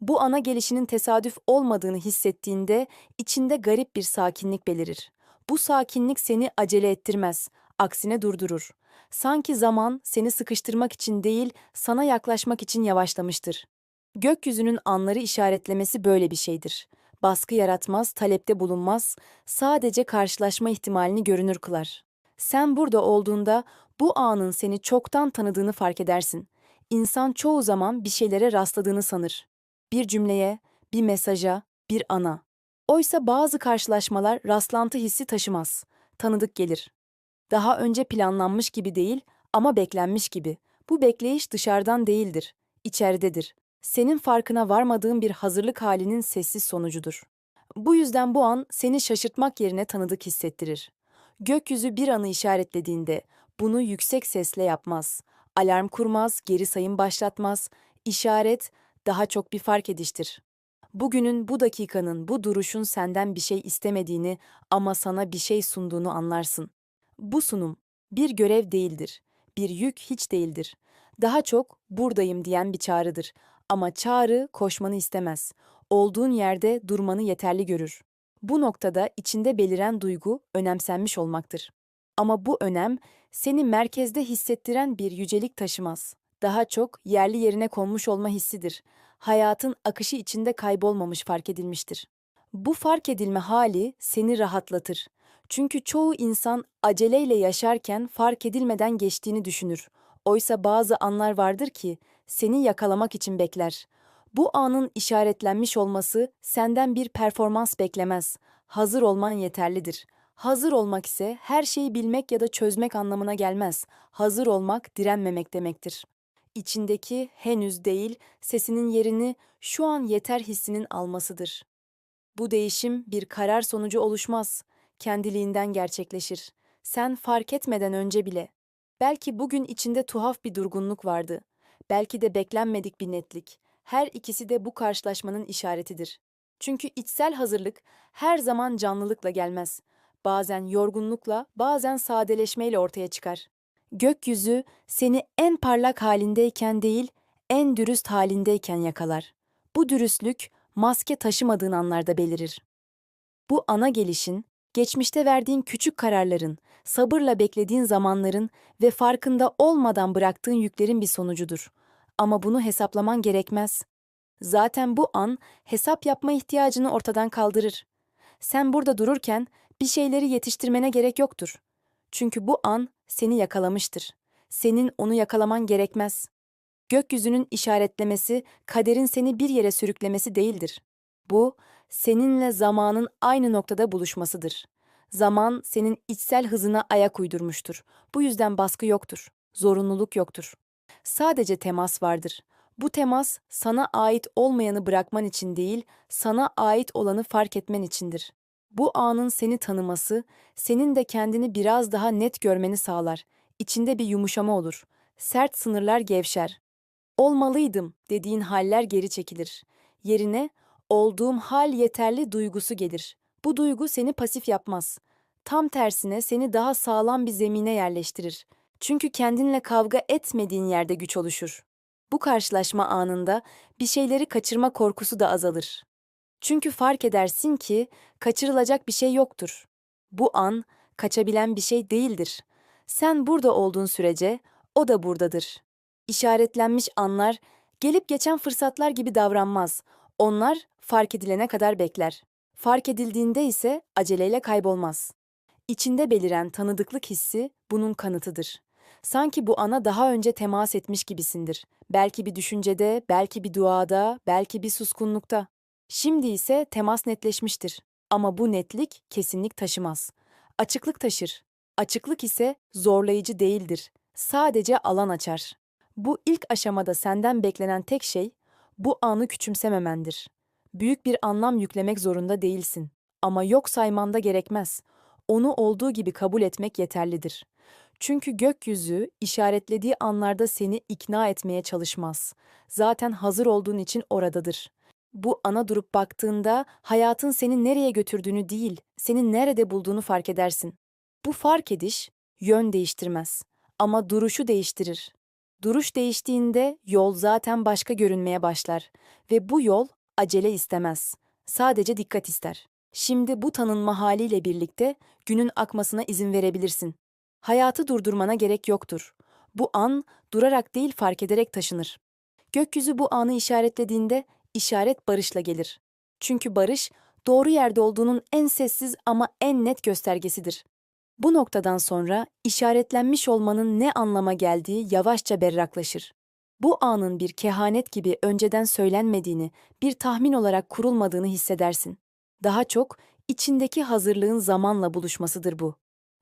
Bu ana gelişinin tesadüf olmadığını hissettiğinde içinde garip bir sakinlik belirir. Bu sakinlik seni acele ettirmez, aksine durdurur. Sanki zaman seni sıkıştırmak için değil, sana yaklaşmak için yavaşlamıştır. Gökyüzünün anları işaretlemesi böyle bir şeydir. Baskı yaratmaz, talepte bulunmaz, sadece karşılaşma ihtimalini görünür kılar. Sen burada olduğunda bu anın seni çoktan tanıdığını fark edersin. İnsan çoğu zaman bir şeylere rastladığını sanır. Bir cümleye, bir mesaja, bir ana. Oysa bazı karşılaşmalar rastlantı hissi taşımaz. Tanıdık gelir. Daha önce planlanmış gibi değil ama beklenmiş gibi. Bu bekleyiş dışarıdan değildir, içeridedir. Senin farkına varmadığın bir hazırlık halinin sessiz sonucudur. Bu yüzden bu an seni şaşırtmak yerine tanıdık hissettirir. Gökyüzü bir anı işaretlediğinde bunu yüksek sesle yapmaz. Alarm kurmaz, geri sayım başlatmaz. İşaret daha çok bir fark ediştir. Bugünün, bu dakikanın, bu duruşun senden bir şey istemediğini ama sana bir şey sunduğunu anlarsın. Bu sunum bir görev değildir, bir yük hiç değildir. Daha çok buradayım diyen bir çağrıdır. Ama çağrı koşmanı istemez. Olduğun yerde durmanı yeterli görür. Bu noktada içinde beliren duygu önemsenmiş olmaktır. Ama bu önem seni merkezde hissettiren bir yücelik taşımaz. Daha çok yerli yerine konmuş olma hissidir. Hayatın akışı içinde kaybolmamış fark edilmiştir. Bu fark edilme hali seni rahatlatır. Çünkü çoğu insan aceleyle yaşarken fark edilmeden geçtiğini düşünür. Oysa bazı anlar vardır ki seni yakalamak için bekler. Bu anın işaretlenmiş olması senden bir performans beklemez. Hazır olman yeterlidir. Hazır olmak ise her şeyi bilmek ya da çözmek anlamına gelmez. Hazır olmak direnmemek demektir. İçindeki henüz değil, sesinin yerini şu an yeter hissinin almasıdır. Bu değişim bir karar sonucu oluşmaz. Kendiliğinden gerçekleşir. Sen fark etmeden önce bile. Belki bugün içinde tuhaf bir durgunluk vardı. Belki de beklenmedik bir netlik. Her ikisi de bu karşılaşmanın işaretidir. Çünkü içsel hazırlık her zaman canlılıkla gelmez. Bazen yorgunlukla, bazen sadeleşmeyle ortaya çıkar. Gökyüzü seni en parlak halindeyken değil, en dürüst halindeyken yakalar. Bu dürüstlük maske taşımadığın anlarda belirir. Bu ana gelişin, geçmişte verdiğin küçük kararların, sabırla beklediğin zamanların ve farkında olmadan bıraktığın yüklerin bir sonucudur. Ama bunu hesaplaman gerekmez. Zaten bu an hesap yapma ihtiyacını ortadan kaldırır. Sen burada dururken bir şeyleri yetiştirmene gerek yoktur. Çünkü bu an seni yakalamıştır. Senin onu yakalaman gerekmez. Gökyüzünün işaretlemesi, kaderin seni bir yere sürüklemesi değildir. Bu, seninle zamanın aynı noktada buluşmasıdır. Zaman senin içsel hızına ayak uydurmuştur. Bu yüzden baskı yoktur, zorunluluk yoktur. Sadece temas vardır. Bu temas sana ait olmayanı bırakman için değil, sana ait olanı fark etmen içindir. Bu anın seni tanıması, senin de kendini biraz daha net görmeni sağlar. İçinde bir yumuşama olur. Sert sınırlar gevşer. Olmalıydım dediğin haller geri çekilir. Yerine olduğum hal yeterli duygusu gelir. Bu duygu seni pasif yapmaz. Tam tersine seni daha sağlam bir zemine yerleştirir. Çünkü kendinle kavga etmediğin yerde güç oluşur. Bu karşılaşma anında bir şeyleri kaçırma korkusu da azalır. Çünkü fark edersin ki kaçırılacak bir şey yoktur. Bu an kaçabilen bir şey değildir. Sen burada olduğun sürece o da buradadır. İşaretlenmiş anlar gelip geçen fırsatlar gibi davranmaz. Onlar fark edilene kadar bekler. Fark edildiğinde ise aceleyle kaybolmaz. İçinde beliren tanıdıklık hissi bunun kanıtıdır. Sanki bu ana daha önce temas etmiş gibisindir. Belki bir düşüncede, belki bir duada, belki bir suskunlukta. Şimdi ise temas netleşmiştir. Ama bu netlik kesinlik taşımaz. Açıklık taşır. Açıklık ise zorlayıcı değildir. Sadece alan açar. Bu ilk aşamada senden beklenen tek şey bu anı küçümsememendir. Büyük bir anlam yüklemek zorunda değilsin. Ama yok sayman da gerekmez. Onu olduğu gibi kabul etmek yeterlidir. Çünkü gökyüzü işaretlediği anlarda seni ikna etmeye çalışmaz. Zaten hazır olduğun için oradadır. Bu ana durup baktığında hayatın seni nereye götürdüğünü değil, seni nerede bulduğunu fark edersin. Bu fark ediş yön değiştirmez ama duruşu değiştirir. Duruş değiştiğinde yol zaten başka görünmeye başlar ve bu yol acele istemez. Sadece dikkat ister. Şimdi bu tanınma haliyle birlikte günün akmasına izin verebilirsin. Hayatı durdurmana gerek yoktur. Bu an durarak değil fark ederek taşınır. Gökyüzü bu anı işaretlediğinde işaret barışla gelir. Çünkü barış doğru yerde olduğunun en sessiz ama en net göstergesidir. Bu noktadan sonra işaretlenmiş olmanın ne anlama geldiği yavaşça berraklaşır. Bu anın bir kehanet gibi önceden söylenmediğini, bir tahmin olarak kurulmadığını hissedersin. Daha çok içindeki hazırlığın zamanla buluşmasıdır bu.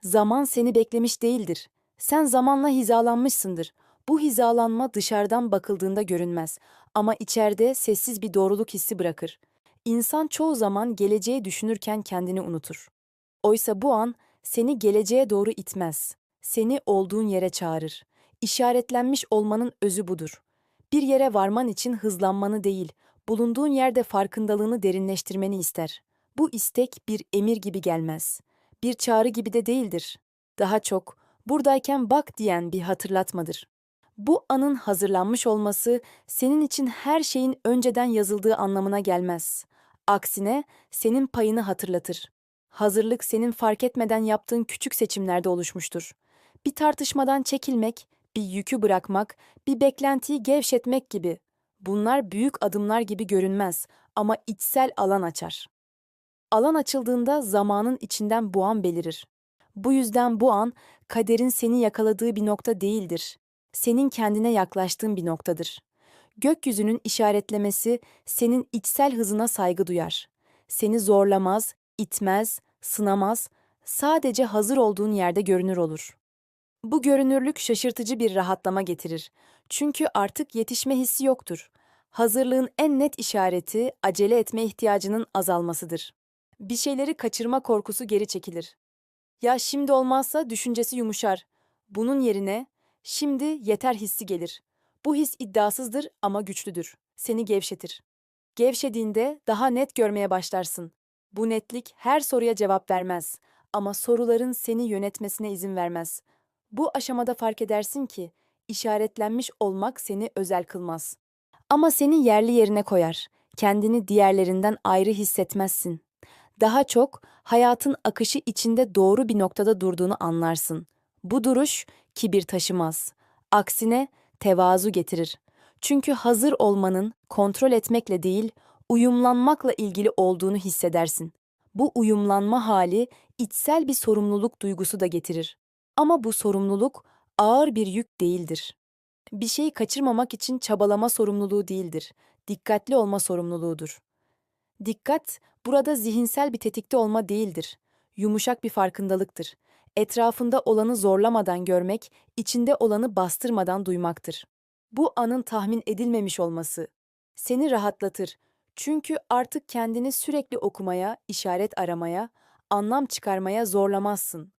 Zaman seni beklemiş değildir. Sen zamanla hizalanmışsındır. Bu hizalanma dışarıdan bakıldığında görünmez ama içeride sessiz bir doğruluk hissi bırakır. İnsan çoğu zaman geleceği düşünürken kendini unutur. Oysa bu an seni geleceğe doğru itmez. Seni olduğun yere çağırır. İşaretlenmiş olmanın özü budur. Bir yere varman için hızlanmanı değil, bulunduğun yerde farkındalığını derinleştirmeni ister. Bu istek bir emir gibi gelmez. Bir çağrı gibi de değildir. Daha çok buradayken bak diyen bir hatırlatmadır. Bu anın hazırlanmış olması senin için her şeyin önceden yazıldığı anlamına gelmez. Aksine senin payını hatırlatır. Hazırlık senin fark etmeden yaptığın küçük seçimlerde oluşmuştur. Bir tartışmadan çekilmek, bir yükü bırakmak, bir beklentiyi gevşetmek gibi. Bunlar büyük adımlar gibi görünmez ama içsel alan açar. Alan açıldığında zamanın içinden bu an belirir. Bu yüzden bu an kaderin seni yakaladığı bir nokta değildir. Senin kendine yaklaştığın bir noktadır. Gökyüzünün işaretlemesi senin içsel hızına saygı duyar. Seni zorlamaz, itmez, sınamaz, sadece hazır olduğun yerde görünür olur. Bu görünürlük şaşırtıcı bir rahatlama getirir. Çünkü artık yetişme hissi yoktur. Hazırlığın en net işareti acele etme ihtiyacının azalmasıdır. Bir şeyleri kaçırma korkusu geri çekilir. Ya şimdi olmazsa düşüncesi yumuşar. Bunun yerine şimdi yeter hissi gelir. Bu his iddiasızdır ama güçlüdür. Seni gevşetir. Gevşediğinde daha net görmeye başlarsın. Bu netlik her soruya cevap vermez ama soruların seni yönetmesine izin vermez. Bu aşamada fark edersin ki işaretlenmiş olmak seni özel kılmaz. Ama seni yerli yerine koyar. Kendini diğerlerinden ayrı hissetmezsin. Daha çok hayatın akışı içinde doğru bir noktada durduğunu anlarsın. Bu duruş kibir taşımaz. Aksine tevazu getirir. Çünkü hazır olmanın kontrol etmekle değil, uyumlanmakla ilgili olduğunu hissedersin. Bu uyumlanma hali içsel bir sorumluluk duygusu da getirir. Ama bu sorumluluk ağır bir yük değildir. Bir şeyi kaçırmamak için çabalama sorumluluğu değildir. Dikkatli olma sorumluluğudur. Dikkat burada zihinsel bir tetikte olma değildir. Yumuşak bir farkındalıktır. Etrafında olanı zorlamadan görmek, içinde olanı bastırmadan duymaktır. Bu anın tahmin edilmemiş olması seni rahatlatır. Çünkü artık kendini sürekli okumaya, işaret aramaya, anlam çıkarmaya zorlamazsın.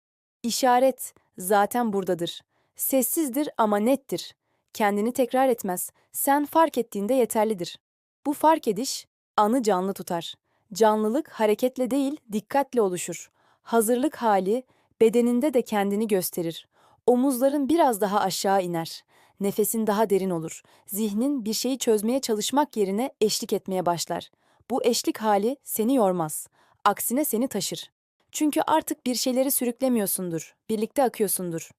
İşaret zaten buradadır. Sessizdir ama nettir. Kendini tekrar etmez. Sen fark ettiğinde yeterlidir. Bu fark ediş anı canlı tutar. Canlılık hareketle değil, dikkatle oluşur. Hazırlık hali bedeninde de kendini gösterir. Omuzların biraz daha aşağı iner. Nefesin daha derin olur. Zihnin bir şeyi çözmeye çalışmak yerine eşlik etmeye başlar. Bu eşlik hali seni yormaz. Aksine seni taşır. Çünkü artık bir şeyleri sürüklemiyorsundur, birlikte akıyorsundur.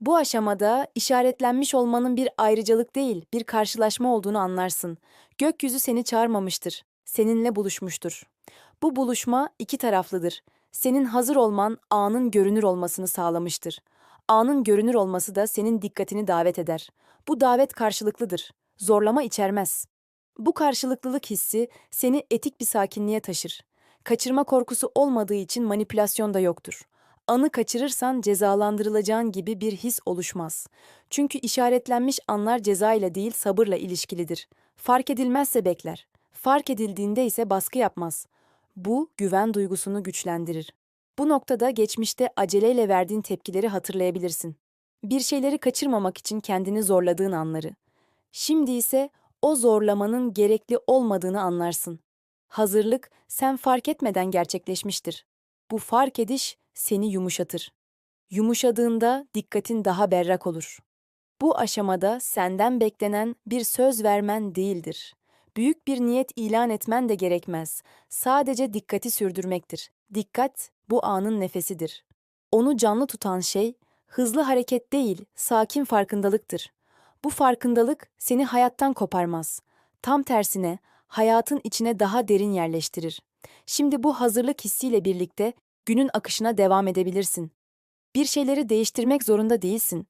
Bu aşamada işaretlenmiş olmanın bir ayrıcalık değil, bir karşılaşma olduğunu anlarsın. Gökyüzü seni çağırmamıştır, seninle buluşmuştur. Bu buluşma iki taraflıdır. Senin hazır olman anın görünür olmasını sağlamıştır. Anın görünür olması da senin dikkatini davet eder. Bu davet karşılıklıdır. Zorlama içermez. Bu karşılıklılık hissi seni etik bir sakinliğe taşır. Kaçırma korkusu olmadığı için manipülasyon da yoktur. Anı kaçırırsan cezalandırılacağın gibi bir his oluşmaz. Çünkü işaretlenmiş anlar ceza ile değil sabırla ilişkilidir. Fark edilmezse bekler. Fark edildiğinde ise baskı yapmaz. Bu güven duygusunu güçlendirir. Bu noktada geçmişte aceleyle verdiğin tepkileri hatırlayabilirsin. Bir şeyleri kaçırmamak için kendini zorladığın anları. Şimdi ise o zorlamanın gerekli olmadığını anlarsın. Hazırlık sen fark etmeden gerçekleşmiştir. Bu fark ediş seni yumuşatır. Yumuşadığında dikkatin daha berrak olur. Bu aşamada senden beklenen bir söz vermen değildir. Büyük bir niyet ilan etmen de gerekmez. Sadece dikkati sürdürmektir. Dikkat bu anın nefesidir. Onu canlı tutan şey hızlı hareket değil, sakin farkındalıktır. Bu farkındalık seni hayattan koparmaz. Tam tersine hayatın içine daha derin yerleştirir. Şimdi bu hazırlık hissiyle birlikte günün akışına devam edebilirsin. Bir şeyleri değiştirmek zorunda değilsin.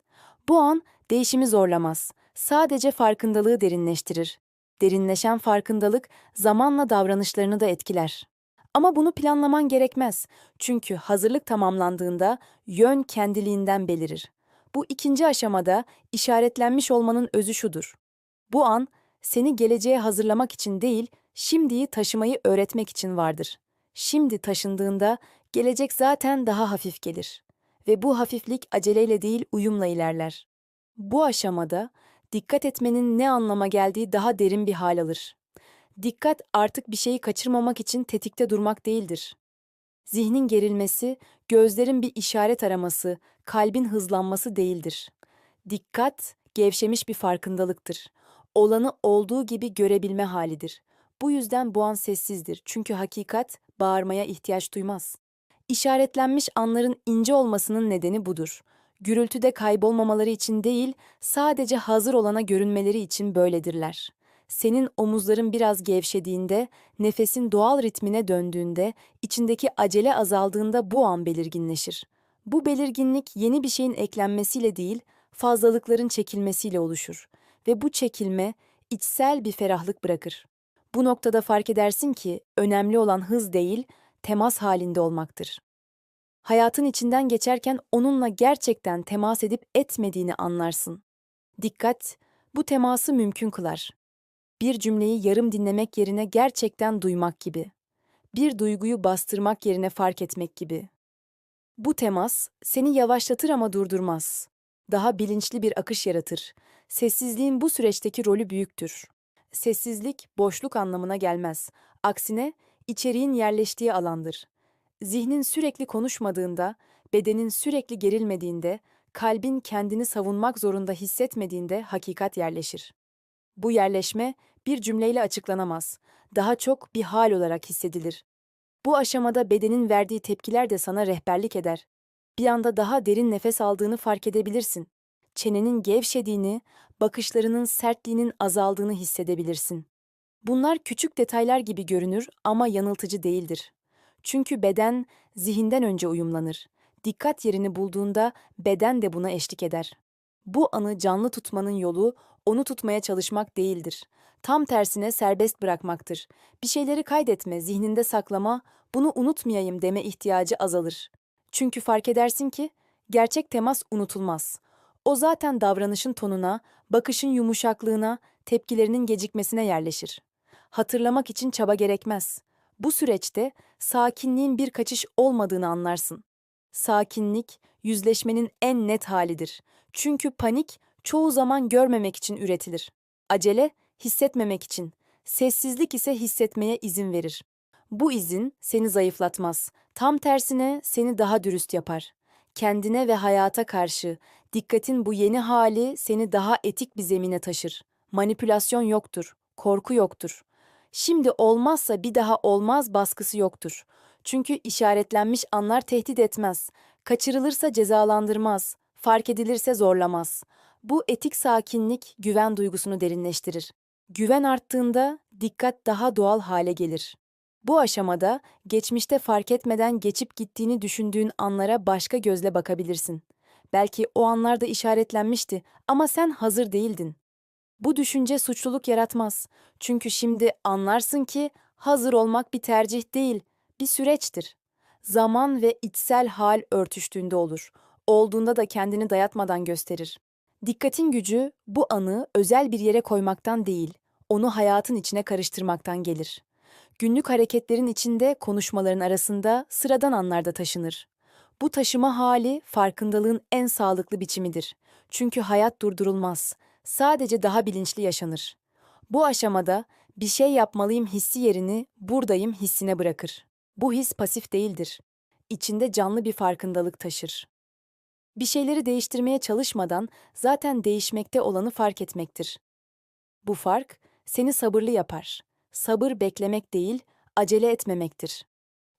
Bu an değişimi zorlamaz. Sadece farkındalığı derinleştirir. Derinleşen farkındalık zamanla davranışlarını da etkiler. Ama bunu planlaman gerekmez. Çünkü hazırlık tamamlandığında yön kendiliğinden belirir. Bu ikinci aşamada işaretlenmiş olmanın özü şudur. Bu an seni geleceğe hazırlamak için değil, şimdiyi taşımayı öğretmek için vardır. Şimdi taşındığında gelecek zaten daha hafif gelir ve bu hafiflik aceleyle değil uyumla ilerler. Bu aşamada dikkat etmenin ne anlama geldiği daha derin bir hal alır. Dikkat artık bir şeyi kaçırmamak için tetikte durmak değildir. Zihnin gerilmesi, gözlerin bir işaret araması, kalbin hızlanması değildir. Dikkat, gevşemiş bir farkındalıktır. Olanı olduğu gibi görebilme halidir. Bu yüzden bu an sessizdir. Çünkü hakikat bağırmaya ihtiyaç duymaz. İşaretlenmiş anların ince olmasının nedeni budur. Gürültüde kaybolmamaları için değil, sadece hazır olana görünmeleri için böyledirler. Senin omuzların biraz gevşediğinde, nefesin doğal ritmine döndüğünde, içindeki acele azaldığında bu an belirginleşir. Bu belirginlik yeni bir şeyin eklenmesiyle değil, fazlalıkların çekilmesiyle oluşur ve bu çekilme içsel bir ferahlık bırakır. Bu noktada fark edersin ki önemli olan hız değil, temas halinde olmaktır. Hayatın içinden geçerken onunla gerçekten temas edip etmediğini anlarsın. Dikkat, bu teması mümkün kılar. Bir cümleyi yarım dinlemek yerine gerçekten duymak gibi. Bir duyguyu bastırmak yerine fark etmek gibi. Bu temas seni yavaşlatır ama durdurmaz. Daha bilinçli bir akış yaratır. Sessizliğin bu süreçteki rolü büyüktür. Sessizlik boşluk anlamına gelmez. Aksine içeriğin yerleştiği alandır. Zihnin sürekli konuşmadığında, bedenin sürekli gerilmediğinde, kalbin kendini savunmak zorunda hissetmediğinde hakikat yerleşir. Bu yerleşme bir cümleyle açıklanamaz. Daha çok bir hal olarak hissedilir. Bu aşamada bedenin verdiği tepkiler de sana rehberlik eder. Bir anda daha derin nefes aldığını fark edebilirsin. Çenenin gevşediğini, bakışlarının sertliğinin azaldığını hissedebilirsin. Bunlar küçük detaylar gibi görünür ama yanıltıcı değildir. Çünkü beden zihinden önce uyumlanır. Dikkat yerini bulduğunda beden de buna eşlik eder. Bu anı canlı tutmanın yolu onu tutmaya çalışmak değildir. Tam tersine serbest bırakmaktır. Bir şeyleri kaydetme, zihninde saklama, bunu unutmayayım deme ihtiyacı azalır. Çünkü fark edersin ki gerçek temas unutulmaz. O zaten davranışın tonuna, bakışın yumuşaklığına, tepkilerinin gecikmesine yerleşir. Hatırlamak için çaba gerekmez. Bu süreçte sakinliğin bir kaçış olmadığını anlarsın. Sakinlik, yüzleşmenin en net halidir. Çünkü panik çoğu zaman görmemek için üretilir. Acele, hissetmemek için. Sessizlik ise hissetmeye izin verir. Bu izin seni zayıflatmaz. Tam tersine seni daha dürüst yapar. Kendine ve hayata karşı dikkatin bu yeni hali seni daha etik bir zemine taşır. Manipülasyon yoktur, korku yoktur. Şimdi olmazsa bir daha olmaz baskısı yoktur. Çünkü işaretlenmiş anlar tehdit etmez. Kaçırılırsa cezalandırmaz. Fark edilirse zorlamaz. Bu etik sakinlik güven duygusunu derinleştirir. Güven arttığında dikkat daha doğal hale gelir. Bu aşamada geçmişte fark etmeden geçip gittiğini düşündüğün anlara başka gözle bakabilirsin. Belki o anlarda işaretlenmişti ama sen hazır değildin. Bu düşünce suçluluk yaratmaz. Çünkü şimdi anlarsın ki hazır olmak bir tercih değil, bir süreçtir. Zaman ve içsel hal örtüştüğünde olur. Olduğunda da kendini dayatmadan gösterir. Dikkatin gücü bu anı özel bir yere koymaktan değil, onu hayatın içine karıştırmaktan gelir. Günlük hareketlerin içinde, konuşmaların arasında sıradan anlarda taşınır. Bu taşıma hali farkındalığın en sağlıklı biçimidir. Çünkü hayat durdurulmaz sadece daha bilinçli yaşanır. Bu aşamada bir şey yapmalıyım hissi yerini buradayım hissine bırakır. Bu his pasif değildir. İçinde canlı bir farkındalık taşır. Bir şeyleri değiştirmeye çalışmadan zaten değişmekte olanı fark etmektir. Bu fark seni sabırlı yapar. Sabır beklemek değil, acele etmemektir.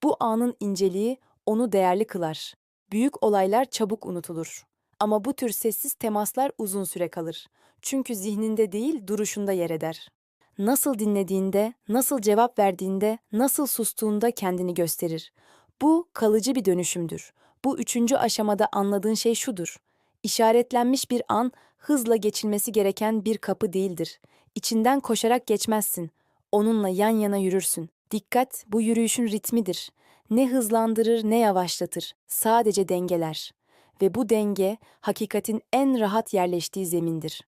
Bu anın inceliği onu değerli kılar. Büyük olaylar çabuk unutulur. Ama bu tür sessiz temaslar uzun süre kalır. Çünkü zihninde değil, duruşunda yer eder. Nasıl dinlediğinde, nasıl cevap verdiğinde, nasıl sustuğunda kendini gösterir. Bu kalıcı bir dönüşümdür. Bu üçüncü aşamada anladığın şey şudur. İşaretlenmiş bir an, hızla geçilmesi gereken bir kapı değildir. İçinden koşarak geçmezsin. Onunla yan yana yürürsün. Dikkat, bu yürüyüşün ritmidir. Ne hızlandırır ne yavaşlatır. Sadece dengeler. Ve bu denge, hakikatin en rahat yerleştiği zemindir.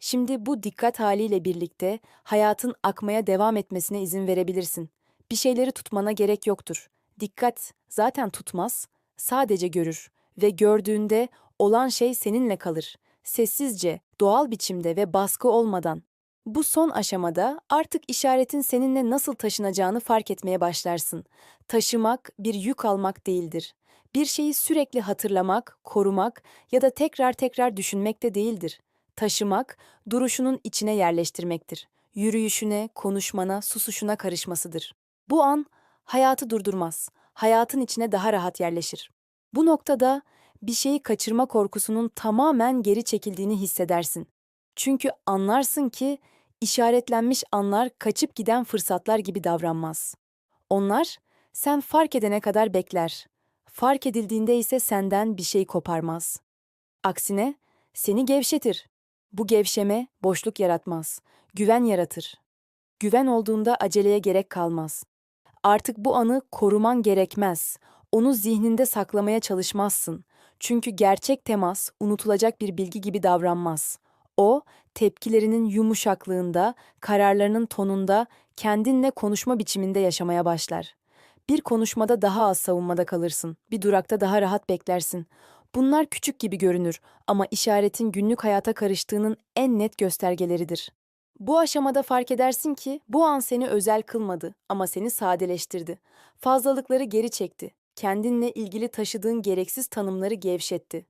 Şimdi bu dikkat haliyle birlikte hayatın akmaya devam etmesine izin verebilirsin. Bir şeyleri tutmana gerek yoktur. Dikkat zaten tutmaz, sadece görür ve gördüğünde olan şey seninle kalır. Sessizce, doğal biçimde ve baskı olmadan. Bu son aşamada artık işaretin seninle nasıl taşınacağını fark etmeye başlarsın. Taşımak bir yük almak değildir. Bir şeyi sürekli hatırlamak, korumak ya da tekrar tekrar düşünmek de değildir. Taşımak, duruşunun içine yerleştirmektir. Yürüyüşüne, konuşmana, susuşuna karışmasıdır. Bu an hayatı durdurmaz. Hayatın içine daha rahat yerleşir. Bu noktada bir şeyi kaçırma korkusunun tamamen geri çekildiğini hissedersin. Çünkü anlarsın ki işaretlenmiş anlar kaçıp giden fırsatlar gibi davranmaz. Onlar sen fark edene kadar bekler. Fark edildiğinde ise senden bir şey koparmaz. Aksine seni gevşetir. Bu gevşeme boşluk yaratmaz, güven yaratır. Güven olduğunda aceleye gerek kalmaz. Artık bu anı koruman gerekmez. Onu zihninde saklamaya çalışmazsın. Çünkü gerçek temas unutulacak bir bilgi gibi davranmaz. O, tepkilerinin yumuşaklığında, kararlarının tonunda, kendinle konuşma biçiminde yaşamaya başlar. Bir konuşmada daha az savunmada kalırsın, bir durakta daha rahat beklersin. Bunlar küçük gibi görünür ama işaretin günlük hayata karıştığının en net göstergeleridir. Bu aşamada fark edersin ki bu an seni özel kılmadı ama seni sadeleştirdi. Fazlalıkları geri çekti. Kendinle ilgili taşıdığın gereksiz tanımları gevşetti.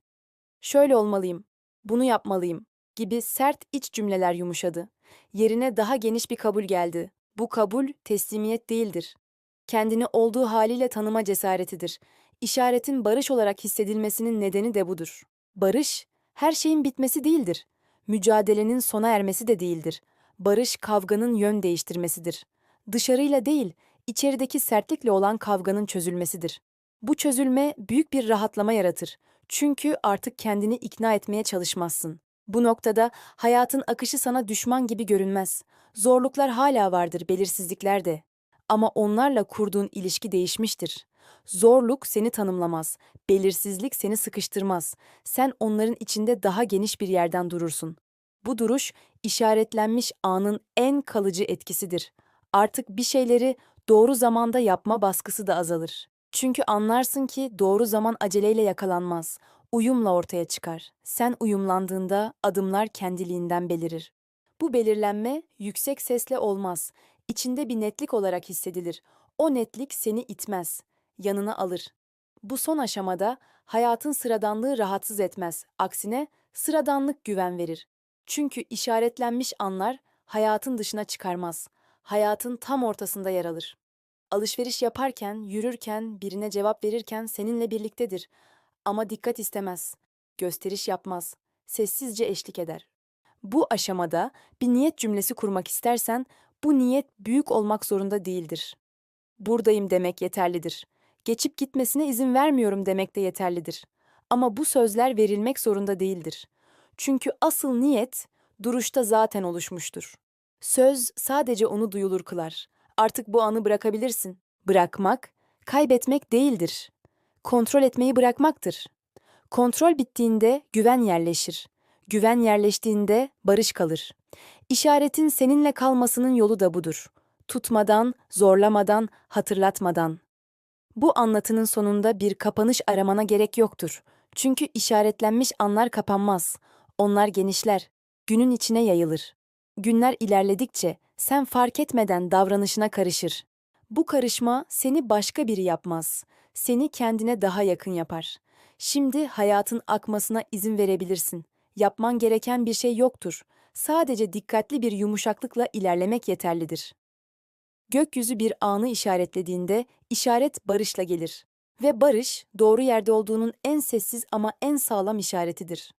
Şöyle olmalıyım, bunu yapmalıyım gibi sert iç cümleler yumuşadı. Yerine daha geniş bir kabul geldi. Bu kabul teslimiyet değildir. Kendini olduğu haliyle tanıma cesaretidir. İşaretin barış olarak hissedilmesinin nedeni de budur. Barış, her şeyin bitmesi değildir. Mücadelenin sona ermesi de değildir. Barış, kavganın yön değiştirmesidir. Dışarıyla değil, içerideki sertlikle olan kavganın çözülmesidir. Bu çözülme büyük bir rahatlama yaratır. Çünkü artık kendini ikna etmeye çalışmazsın. Bu noktada hayatın akışı sana düşman gibi görünmez. Zorluklar hala vardır, belirsizlikler de. Ama onlarla kurduğun ilişki değişmiştir. Zorluk seni tanımlamaz, belirsizlik seni sıkıştırmaz. Sen onların içinde daha geniş bir yerden durursun. Bu duruş işaretlenmiş anın en kalıcı etkisidir. Artık bir şeyleri doğru zamanda yapma baskısı da azalır. Çünkü anlarsın ki doğru zaman aceleyle yakalanmaz. Uyumla ortaya çıkar. Sen uyumlandığında adımlar kendiliğinden belirir. Bu belirlenme yüksek sesle olmaz. İçinde bir netlik olarak hissedilir. O netlik seni itmez, yanına alır. Bu son aşamada hayatın sıradanlığı rahatsız etmez. Aksine sıradanlık güven verir. Çünkü işaretlenmiş anlar hayatın dışına çıkarmaz. Hayatın tam ortasında yer alır. Alışveriş yaparken, yürürken, birine cevap verirken seninle birliktedir. Ama dikkat istemez. Gösteriş yapmaz. Sessizce eşlik eder. Bu aşamada bir niyet cümlesi kurmak istersen bu niyet büyük olmak zorunda değildir. Buradayım demek yeterlidir. Geçip gitmesine izin vermiyorum demek de yeterlidir. Ama bu sözler verilmek zorunda değildir. Çünkü asıl niyet duruşta zaten oluşmuştur. Söz sadece onu duyulur kılar. Artık bu anı bırakabilirsin. Bırakmak, kaybetmek değildir. Kontrol etmeyi bırakmaktır. Kontrol bittiğinde güven yerleşir. Güven yerleştiğinde barış kalır. İşaretin seninle kalmasının yolu da budur. Tutmadan, zorlamadan, hatırlatmadan. Bu anlatının sonunda bir kapanış aramana gerek yoktur. Çünkü işaretlenmiş anlar kapanmaz. Onlar genişler, günün içine yayılır. Günler ilerledikçe sen fark etmeden davranışına karışır. Bu karışma seni başka biri yapmaz. Seni kendine daha yakın yapar. Şimdi hayatın akmasına izin verebilirsin. Yapman gereken bir şey yoktur. Sadece dikkatli bir yumuşaklıkla ilerlemek yeterlidir. Gökyüzü bir anı işaretlediğinde işaret barışla gelir. Ve barış doğru yerde olduğunun en sessiz ama en sağlam işaretidir.